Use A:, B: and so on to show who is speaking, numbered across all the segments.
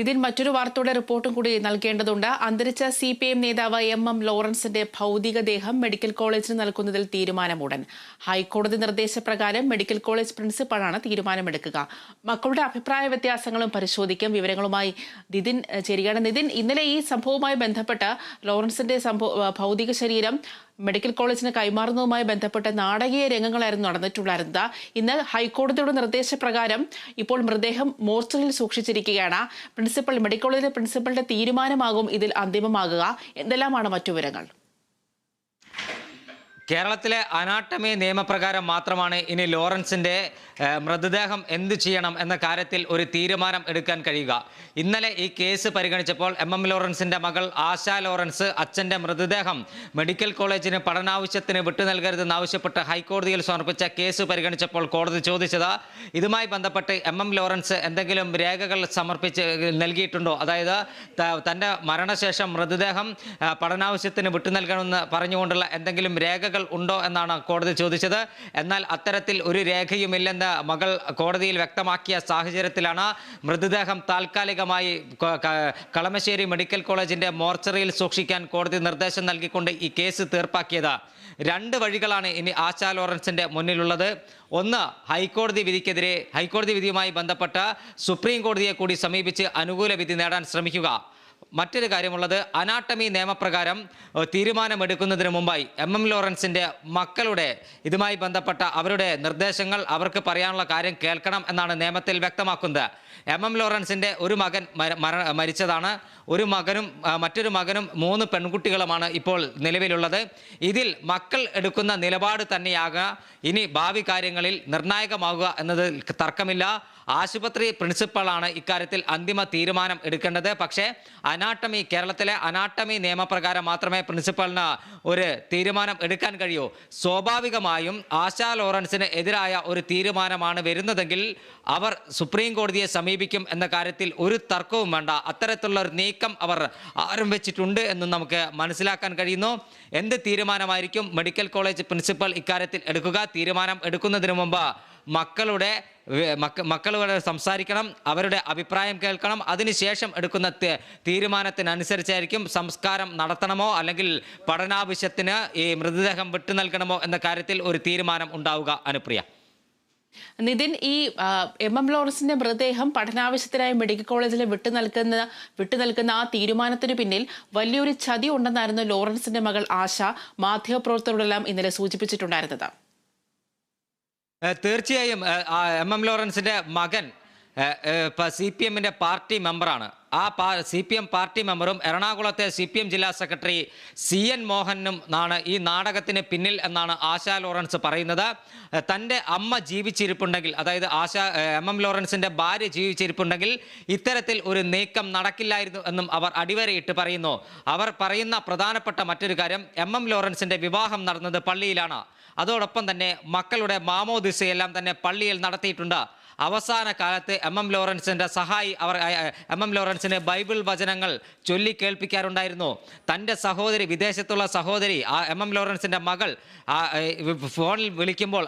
A: ഇതിൽ മറ്റൊരു വാർത്തയുടെ റിപ്പോർട്ടും കൂടി നൽകേണ്ടതുണ്ട്. അന്തരിച്ച സി പി എം നേതാവ് എം എം ലോറൻസിന്റെ ഭൗതികദേഹം മെഡിക്കൽ കോളേജിന് നൽകുന്നതിൽ തീരുമാനമുടൻ. ഹൈക്കോടതി നിർദ്ദേശപ്രകാരം മെഡിക്കൽ കോളേജ് പ്രിൻസിപ്പളാണ് തീരുമാനമെടുക്കുക. മക്കളുടെ അഭിപ്രായ വ്യത്യാസങ്ങളും പരിശോധിക്കും. വിവരങ്ങളുമായി നിതിൻ ചേരുകയാണ്. നിതിൻ ഇന്നലെ ഈ സംഭവവുമായി ബന്ധപ്പെട്ട് ലോറൻസിന്റെ സംഭവ ഭൗതിക ശരീരം മെഡിക്കൽ കോളേജിന് കൈമാറുന്നതുമായി ബന്ധപ്പെട്ട നാടകീയ രംഗങ്ങളായിരുന്നു നടന്നിട്ടുണ്ടായിരുന്നത് ഇന്ന് ഹൈക്കോടതിയുടെ നിർദ്ദേശപ്രകാരം ഇപ്പോൾ മൃതദേഹം മോർച്ചറിൽ സൂക്ഷിച്ചിരിക്കുകയാണ്. പ്രിൻസിപ്പൽ മെഡിക്കൽ കോളേജിലെ പ്രിൻസിപ്പലിന്റെ തീരുമാനമാകും ഇതിൽ അന്തിമമാകുക. എന്തെല്ലാമാണ് മറ്റു വിവരങ്ങൾ?
B: കേരളത്തിലെ അനാട്ടമി നിയമപ്രകാരം മാത്രമാണ് ഇനി ലോറൻസിന്റെ മൃതദേഹം എന്തു ചെയ്യണം എന്ന കാര്യത്തിൽ ഒരു തീരുമാനം എടുക്കാൻ കഴിയുക. ഇന്നലെ ഈ കേസ് പരിഗണിച്ചപ്പോൾ എം. എം. ലോറൻസിന്റെ മകൾ ആശ ലോറൻസ് അച്ഛന്റെ മൃതദേഹം മെഡിക്കൽ കോളേജിന് പഠനാവശ്യത്തിന് വിട്ടു നൽകരുതെന്ന് ആവശ്യപ്പെട്ട് ഹൈക്കോടതിയിൽ സമർപ്പിച്ച കേസ് പരിഗണിച്ചപ്പോൾ കോടതി ചോദിച്ചത് ഇതുമായി ബന്ധപ്പെട്ട് എം. എം. ലോറൻസ് എന്തെങ്കിലും രേഖകൾ സമർപ്പിച്ച് നൽകിയിട്ടുണ്ടോ? അതായത് തന്റെ മരണശേഷം മൃതദേഹം പഠനാവശ്യത്തിന് വിട്ടു നൽകണമെന്ന് പറഞ്ഞുകൊണ്ടുള്ള എന്തെങ്കിലും രേഖകൾ ഉണ്ടോ എന്നാണ് കോടതി ചോദിച്ചത്. എന്നാൽ അത്തരത്തിൽ ഒരു രേഖയുമില്ലെന്ന് മകൾ കോടതിയിൽ വ്യക്തമാക്കിയ സാഹചര്യത്തിലാണ് മൃതദേഹം താൽക്കാലികമായി കളമശ്ശേരി മെഡിക്കൽ കോളേജിന്റെ മോർച്ചറിയിൽ സൂക്ഷിക്കാൻ കോടതി നിർദ്ദേശം നൽകിക്കൊണ്ട് ഈ കേസ് തീർപ്പാക്കിയത്. രണ്ട് വഴികളാണ് ഇനി ആശാ ലോറൻസിന്റെ മുന്നിലുള്ളത്. ഒന്ന് ഹൈക്കോടതി വിധിക്കെതിരെ ഹൈക്കോടതി വിധിയുമായി ബന്ധപ്പെട്ട സുപ്രീം കോടതിയെ കൂടി സമീപിച്ച് അനുകൂല വിധി നേടാൻ ശ്രമിക്കുക. മറ്റൊരു കാര്യമുള്ളത് അനാട്ടമി നിയമപ്രകാരം തീരുമാനമെടുക്കുന്നതിന് മുമ്പായി എം. എം. ലോറൻസിന്റെ മക്കളുടെ ഇതുമായി ബന്ധപ്പെട്ട അവരുടെ നിർദ്ദേശങ്ങൾ അവർക്ക് പറയാനുള്ള കാര്യം കേൾക്കണം എന്നാണ് നിയമത്തിൽ വ്യക്തമാക്കുന്നത്. എം. എം. ലോറൻസിന്റെ ഒരു മകൻ മര- മര- മരിച്ചതാണ്. ഒരു മകനും മറ്റൊരു മകനും മൂന്ന് പെൺകുട്ടികളുമാണ് ഇപ്പോൾ നിലവിലുള്ളത്. ഇതിൽ മക്കൾ എടുക്കുന്ന നിലപാട് തന്നെയാകുക ഇനി ഭാവി കാര്യങ്ങളിൽ നിർണായകമാകുക എന്നതിൽ തർക്കമില്ല. ആശുപത്രി പ്രിൻസിപ്പളാണ് ഇക്കാര്യത്തിൽ അന്തിമ തീരുമാനം എടുക്കേണ്ടത്. പക്ഷേ അനാട്ടമി കേരളത്തിലെ അനാട്ടമി നിയമപ്രകാരം മാത്രമേ പ്രിൻസിപ്പളിന് ഒരു തീരുമാനം എടുക്കാൻ കഴിയൂ. സ്വാഭാവികമായും ആശാ ലോറൻസിന് എതിരായ ഒരു തീരുമാനമാണ് വരുന്നതെങ്കിൽ അവർ സുപ്രീം കോടതിയെ സമീപിക്കും എന്ന കാര്യത്തിൽ ഒരു തർക്കവും വേണ്ട. അത്തരത്തിലുള്ള ഒരു നീക്കം അവർ ആരംഭിച്ചിട്ടുണ്ട് എന്ന് നമുക്ക് മനസ്സിലാക്കാൻ കഴിയുന്നു. എന്ത് തീരുമാനമായിരിക്കും? മെഡിക്കൽ കോളേജ് പ്രിൻസിപ്പൽ ഇക്കാര്യത്തിൽ എടുക്കുക. തീരുമാനം എടുക്കുന്നതിന് മുമ്പ് മക്കളുടെ മക്കളുടെ മക്ക മക്കളോട് സംസാരിക്കണം അവരുടെ അഭിപ്രായം കേൾക്കണം. അതിനുശേഷം എടുക്കുന്ന തീരുമാനത്തിനനുസരിച്ചായിരിക്കും സംസ്കാരം നടത്തണമോ അല്ലെങ്കിൽ പഠനാവശ്യത്തിന് ഈ മൃതദേഹം വിട്ടു നൽകണമോ എന്ന കാര്യത്തിൽ ഒരു തീരുമാനം ഉണ്ടാവുക അനുപ്രിയ.
A: നിതിൻ ഈ എം. എം. ലോറൻസിന്റെ മൃതദേഹം പഠനാവശ്യത്തിനായി മെഡിക്കൽ കോളേജിൽ വിട്ടു നൽകുന്ന വിട്ടു നൽകുന്ന ആ തീരുമാനത്തിന് പിന്നിൽ വലിയൊരു ചതി ഉണ്ടെന്നായിരുന്നു ലോറൻസിന്റെ മകൾ ആശ. മാധ്യമപ്രവർത്തകരോടെല്ലാം ഇന്നലെ സൂചിപ്പിച്ചിട്ടുണ്ടായിരുന്നത്.
B: തീർച്ചയായും എം. എം. ലോറൻസിന്റെ മകൻ സി പി എമ്മിന്റെ പാർട്ടി മെമ്പറാണ്. ആ പാ സി പി എം പാർട്ടി മെമ്പറും എറണാകുളത്തെ സി പി എം ജില്ലാ സെക്രട്ടറി സി എൻ മോഹനും ആണ് ഈ നാടകത്തിന് പിന്നിൽ എന്നാണ് ആശാ ലോറൻസ് പറയുന്നത്. തന്റെ അമ്മ ജീവിച്ചിരിപ്പുണ്ടെങ്കിൽ അതായത് ആശാ എം. എം. ലോറൻസിന്റെ ഭാര്യ ജീവിച്ചിരിപ്പുണ്ടെങ്കിൽ ഇത്തരത്തിൽ ഒരു നീക്കം നടക്കില്ലായിരുന്നു എന്നും അവർ അടിവരയിട്ട് പറയുന്നു. അവർ പറയുന്ന പ്രധാനപ്പെട്ട മറ്റൊരു കാര്യം എം. എം. ലോറൻസിന്റെ വിവാഹം നടന്നത് പള്ളിയിലാണ്. അതോടൊപ്പം തന്നെ മക്കളുടെ മാമോദിസയെല്ലാം തന്നെ പള്ളിയിൽ നടത്തിയിട്ടുണ്ട്. അവസാന കാലത്ത് എം എം ലോറൻസിന്റെ സഹായി അവർ എം എം ലോറൻസിന് ബൈബിൾ വചനങ്ങൾ ചൊല്ലി കേൾപ്പിക്കാറുണ്ടായിരുന്നു. തന്റെ സഹോദരി വിദേശത്തുള്ള സഹോദരി ആ എം എം ലോറൻസിന്റെ മകൾ ഫോണിൽ വിളിക്കുമ്പോൾ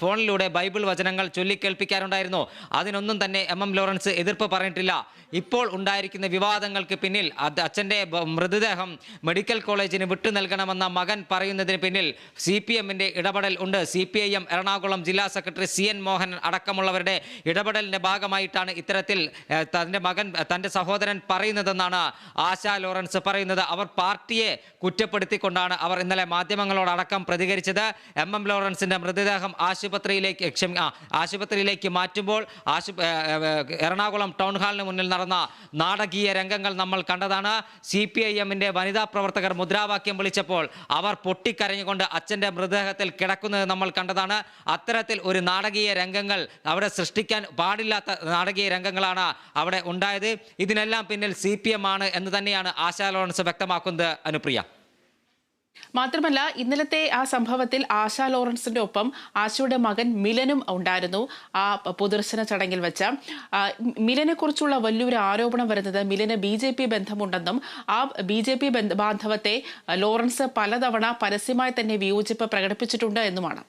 B: ഫോണിലൂടെ ബൈബിൾ വചനങ്ങൾ ചൊല്ലിക്കേൾപ്പിക്കാറുണ്ടായിരുന്നു അതിനൊന്നും തന്നെ എം എം ലോറൻസ് എതിർപ്പ് പറഞ്ഞിട്ടില്ല. ഇപ്പോൾ ഉണ്ടായിരിക്കുന്ന വിവാദങ്ങൾക്ക് പിന്നിൽ അച്ഛന്റെ മൃതദേഹം മെഡിക്കൽ കോളേജിന് വിട്ടു നൽകണമെന്ന മകൻ പറയുന്നതിന് പിന്നിൽ സി പി എമ്മിന്റെ ഇടപെടൽ ഉണ്ട്. C P I M Ernakulam ജില്ലാ സെക്രട്ടറി സി എൻ മോഹൻ അടക്കമുള്ളവരുടെ ഇടപെടലിന്റെ ഭാഗമായിട്ടാണ് ഇത്തരത്തിൽ തന്റെ മകൻ തന്റെ സഹോദരൻ പറയുന്നതെന്നാണ് ആശാ ലോറൻസ് പറയുന്നത്. അവർ പാർട്ടിയെ കുറ്റപ്പെടുത്തിക്കൊണ്ടാണ് അവർ ഇന്നലെ മാധ്യമങ്ങളോടടക്കം പ്രതികരിച്ചത്. എം എം ലോറൻസിന്റെ മൃതദേഹം ആശുപത്രിയിലേക്ക് ക്ഷമി ആശുപത്രിയിലേക്ക് മാറ്റുമ്പോൾ ആശു എറണാകുളം ടൗൺ ഹാളിന് മുന്നിൽ നടന്ന നാടകീയ രംഗങ്ങൾ നമ്മൾ കണ്ടതാണ്. സി പി ഐ എമ്മിന്റെ വനിതാ പ്രവർത്തകർ മുദ്രാവാക്യം വിളിച്ചപ്പോൾ അവർ പൊട്ടിക്കരഞ്ഞുകൊണ്ട് അച്ഛന്റെ മൃതദേഹത്തിൽ കിടക്കുന്നത് നമ്മൾ കണ്ടതാണ്. അത്തരത്തിൽ ഒരു നാടകീയ രംഗങ്ങൾ അവിടെ സൃഷ്ടിക്കാൻ പാടില്ലാത്ത നാടകീയ രംഗങ്ങളാണ് അവിടെ ഉണ്ടായത്. ഇതിനെല്ലാം പിന്നിൽ സി ആണ് എന്ന് തന്നെയാണ് ആശാ ലോറൻസ് വ്യക്തമാക്കുന്നത് അനുപ്രിയ.
A: മാത്രമല്ല ഇന്നലത്തെ ആ സംഭവത്തിൽ ആശ ലോറൻസിന്റെ ഒപ്പം ആശയുടെ മകൻ മിലനും ഉണ്ടായിരുന്നു ആ പൊതുദർശന ചടങ്ങിൽ വെച്ച. മിലനെ കുറിച്ചുള്ള വലിയൊരു ആരോപണം വരുന്നത് മിലന് ബി ജെ പി ബന്ധമുണ്ടെന്നും ആ ബി ജെ പി ബാന്ധവത്തെ ലോറൻസ് പലതവണ പരസ്യമായി തന്നെ വിയോജിപ്പ് പ്രകടിപ്പിച്ചിട്ടുണ്ട് എന്നുമാണ്.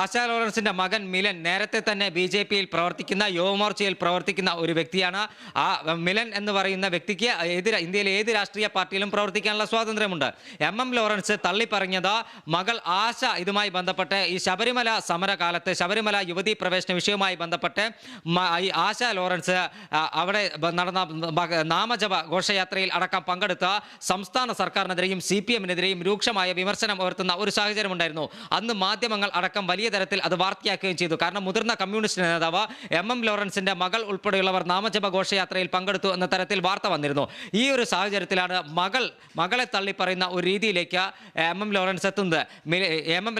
B: ആശാ ലോറൻസിന്റെ മകൻ മിലൻ നേരത്തെ തന്നെ ബി ജെ പിയിൽ പ്രവർത്തിക്കുന്ന യുവമോർച്ചയിൽ പ്രവർത്തിക്കുന്ന ഒരു വ്യക്തിയാണ്. ആ മിലൻ എന്ന് പറയുന്ന വ്യക്തിക്ക് ഏത് ഇന്ത്യയിലെ ഏത് രാഷ്ട്രീയ പാർട്ടിയിലും പ്രവർത്തിക്കാനുള്ള സ്വാതന്ത്ര്യമുണ്ട്. എം എം ലോറൻസ് തള്ളിപ്പറഞ്ഞത് മകൾ ആശ ഇതുമായി ബന്ധപ്പെട്ട് ഈ ശബരിമല സമരകാലത്ത് ശബരിമല യുവതീ പ്രവേശന വിഷയവുമായി ബന്ധപ്പെട്ട് ഈ ആശ ലോറൻസ് അവിടെ നടന്ന നാമജപ ഘോഷയാത്രയിൽ അടക്കം പങ്കെടുത്ത സംസ്ഥാന സർക്കാരിനെതിരെയും സി പി എമ്മിനെതിരെയും രൂക്ഷമായ വിമർശനം ഉയർത്തുന്ന ഒരു സാഹചര്യമുണ്ടായിരുന്നു. അന്ന് മാധ്യമങ്ങൾ അടക്കം വലിയ തരത്തിൽ അത് വാർത്തയാക്കുകയും ചെയ്തു. കാരണം മുതിർന്ന കമ്മ്യൂണിസ്റ്റ് നേതാവ് എം എം ലോറൻസിന്റെ മകൾ ഉൾപ്പെടെയുള്ളവർ നാമജപ ഘോഷയാത്രയിൽ പങ്കെടുത്തു എന്ന തരത്തിൽ വാർത്ത വന്നിരുന്നു. ഈ ഒരു സാഹചര്യത്തിലാണ് മകൾ മകളെ തള്ളി പറയുന്ന ഒരു രീതിയിലേക്ക് എം എം ലോറൻസ് എത്തുന്നത്. എം എം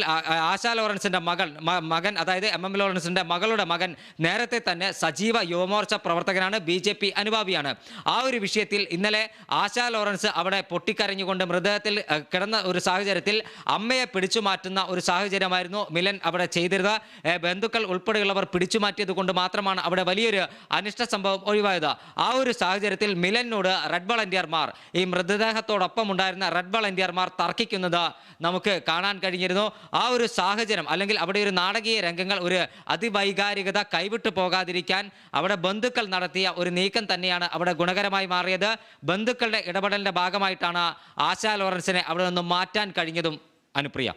B: ആശാ ലോറൻസിന്റെ മകൾ മകൻ അതായത് എം എം ലോറൻസിന്റെ മകളുടെ മകൻ നേരത്തെ തന്നെ സജീവ യുവമോർച്ച പ്രവർത്തകനാണ് ബി ജെ പി അനുഭാവിയാണ്. ആ ഒരു വിഷയത്തിൽ ഇന്നലെ ആശാ ലോറൻസ് അവിടെ പൊട്ടിക്കരഞ്ഞുകൊണ്ട് മൃതദേഹത്തിൽ കിടന്ന ഒരു സാഹചര്യത്തിൽ അമ്മയെ പിടിച്ചു മാറ്റുന്ന ഒരു സാഹചര്യമായിരുന്നു മിലൻ അവിടെ ചെയ്തിരുന്നത്. ബന്ധുക്കൾ ഉൾപ്പെടെയുള്ളവർ പിടിച്ചു മാറ്റിയത് കൊണ്ട് മാത്രമാണ് അവിടെ വലിയൊരു അനിഷ്ട സംഭവം ഒഴിവായത്. ആ ഒരു സാഹചര്യത്തിൽ മിലനോട് റെഡ് വളണ്ടിയർമാർ ഈ മൃതദേഹത്തോടൊപ്പം ഉണ്ടായിരുന്ന റെഡ് വളണ്ടിയർമാർ തർക്കിക്കുന്നത് നമുക്ക് കാണാൻ കഴിഞ്ഞിരുന്നു. ആ ഒരു സാഹചര്യം അല്ലെങ്കിൽ അവിടെ ഒരു നാടകീയ രംഗങ്ങൾ ഒരു അതിവൈകാരികത കൈവിട്ടു പോകാതിരിക്കാൻ അവിടെ ബന്ധുക്കൾ നടത്തിയ ഒരു നീക്കം തന്നെയാണ് അവിടെ ഗുണകരമായി മാറിയത്. ബന്ധുക്കളുടെ ഇടപെടലിന്റെ ഭാഗമായിട്ടാണ് ആശാ ലോറൻസിനെ അവിടെ നിന്നും മാറ്റാൻ കഴിഞ്ഞതും അനുപ്രിയ.